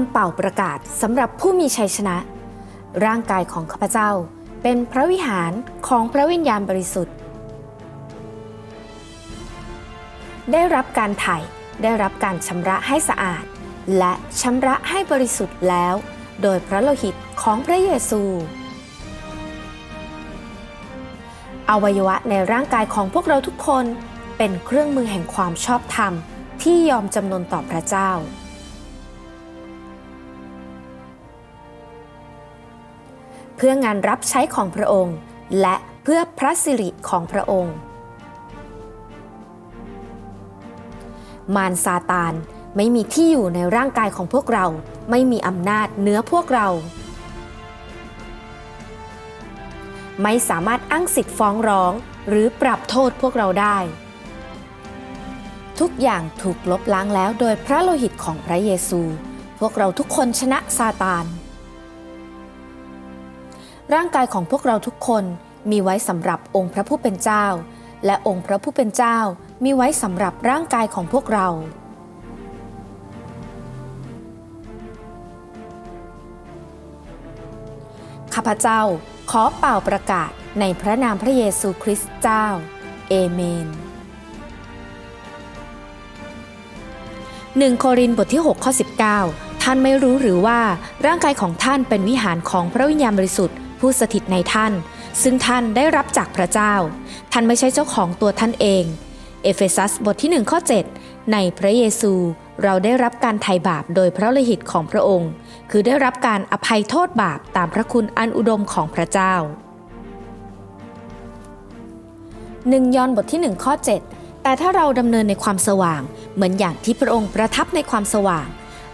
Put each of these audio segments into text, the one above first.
ำเป่าประกาศสำหรับผู้มีชัยชนะ ร่างกายของข้าพเจ้าเป็นพระวิหารของพระวิญญาณบริสุทธิ์ ได้รับการไถ่ได้รับการชำระให้สะอาด และชำระให้บริสุทธิ์แล้ว โดยพระโลหิตของพระเยซู อวัยวะในร่างกายของพวกเราทุกคนเป็นเครื่องมือแห่งความชอบธรรมที่ยอมจำนนต่อพระเจ้า เพื่องานรับใช้ของพระองค์ และเพื่อพระสิริของพระองค์ มารซาตานไม่มีที่อยู่ในร่างกายของพวกเราไม่มีอำนาจเหนือพวกเรา ไม่สามารถอ้างสิทธิ์ฟ้องร้องหรือปรับโทษพวกเราได้ ทุกอย่างถูกลบล้างแล้วโดยพระโลหิตของพระเยซู พวกเราทุกคนชนะซาตาน ร่างกายของพวกเราทุกคนมีไว้สำหรับองค์พระผู้เป็นเจ้า และองค์พระผู้เป็นเจ้ามีไว้สำหรับร่างกายของพวกเรา ข้าพเจ้าขอเป่าประกาศในพระนามพระเยซูคริสต์เจ้า เอเมน 1 โครินธ์บทที่ 6 ข้อ 19 ท่านไม่รู้หรือว่าร่างกายของท่านเป็นวิหารของพระวิญญาณบริสุทธิ์ ผู้สถิตในท่าน ซึ่งท่านได้รับจากพระเจ้า ท่านไม่ใช่เจ้าของตัวท่านเอง เอเฟซัสบทที่1ข้อ7 ในพระเยซูเราได้รับการไถ่บาปโดยพระโลหิตของพระองค์ คือได้รับการอภัยโทษบาปตามพระคุณอันอุดมของพระเจ้า 1 ยอห์นบทที่ 1 ข้อ 7 แต่ถ้าเราดำเนินในความสว่าง เหมือนอย่างที่พระองค์ประทับในความสว่าง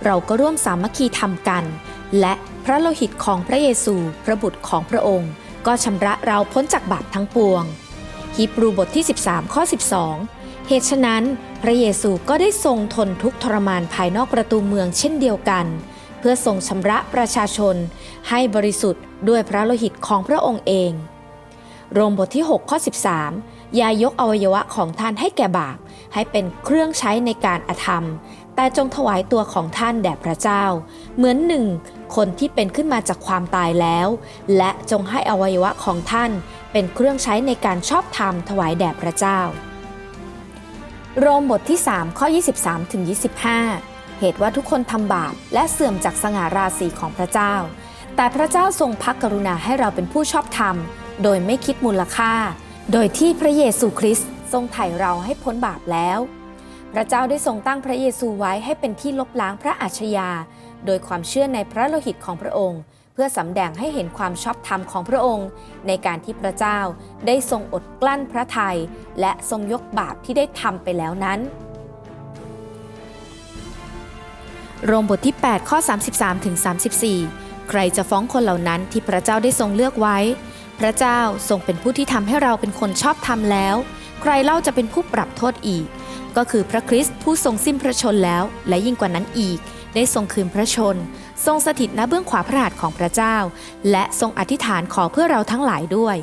เราก็ร่วมสามัคคีทำกัน และพระโลหิตของพระเยซู พระบุตรของพระองค์ ก็ชำระเราพ้นจากบาปทั้งปวง ฮีบรูบทที่ 13 ข้อ 12 เหตุฉะนั้น พระเยซูก็ได้ทรงทนทุกทรมานภายนอกประตูเมืองเช่นเดียวกัน เพื่อทรงชำระประชาชน ให้บริสุทธิ์ด้วยพระโลหิตของพระองค์เอง โรมบทที่ 6 ข้อ 13อย่ายกอวัยวะของท่านให้แก่บาปให้เป็นเครื่องใช้ในการอธรรม แต่จงถวายตัวของท่านแด่พระเจ้า เหมือนหนึ่งคนที่เป็นขึ้นมาจากความตายแล้ว และจงให้อวัยวะของท่านเป็นเครื่องใช้ในการชอบธรรมถวายแด่พระเจ้า โรมบทที่ 3 ข้อ 23ถึง25 เหตุว่าทุกคนทำบาปและเสื่อมจากสง่าราศีของพระเจ้า แต่พระเจ้าทรงพักกรุณาให้เราเป็นผู้ชอบธรรม โดยไม่คิดมูลค่า โดยที่พระเยซูคริสต์ทรงไถ่เราให้พ้นบาปแล้ว พระเจ้าได้ทรงตั้งพระเยซูไว้ให้เป็นที่ลบล้างพระอาชญา โดยความเชื่อในพระโลหิตของพระองค์ เพื่อสำแดงให้เห็นความชอบธรรมของพระองค์ ในการที่พระเจ้าได้ทรงอดกลั้นพระทัยและทรงยกบาปที่ได้ทำไปแล้วนั้น โรมบทที่ 8 ข้อ 33ถึง34 ใครจะฟ้องคนเหล่านั้นที่พระเจ้าได้ทรงเลือกไว้ พระเจ้าทรงเป็นผู้ที่ทำให้เราเป็นคนชอบธรรมแล้ว ใครเล่าจะเป็นผู้ปรับโทษอีก ก็คือพระคริสต์ผู้ทรงสิ้นพระชนแล้ว และยิ่งกว่านั้นอีก ได้ทรงคืนพระชน ทรงสถิตณเบื้องขวาพระหัตถ์ของพระเจ้า และทรงอธิษฐานขอเพื่อเราทั้งหลายด้วย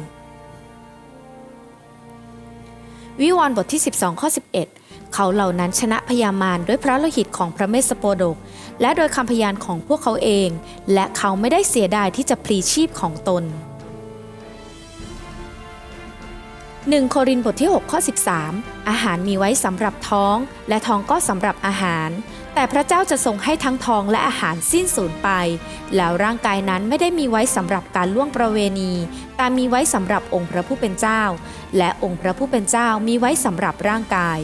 วิวรณ์บทที่ 12 ข้อ 11 เขาเหล่านั้นชนะพยามารด้วยพระโลหิตของพระเมสสโปดก และโดยคำพยานของพวกเขาเอง และเขาไม่ได้เสียดายที่จะพลีชีพของตน 1 โครินธ์บทที่ 6 ข้อ 13 อาหารมีไว้สำหรับท้อง และท้องก็สำหรับอาหาร แต่พระเจ้าจะทรงให้ทั้งท้องและอาหารสิ้นสูญไป แล้วร่างกายนั้นไม่ได้มีไว้สำหรับการล่วงประเวณี แต่มีไว้สำหรับองค์พระผู้เป็นเจ้า และองค์พระผู้เป็นเจ้ามีไว้สำหรับร่างกาย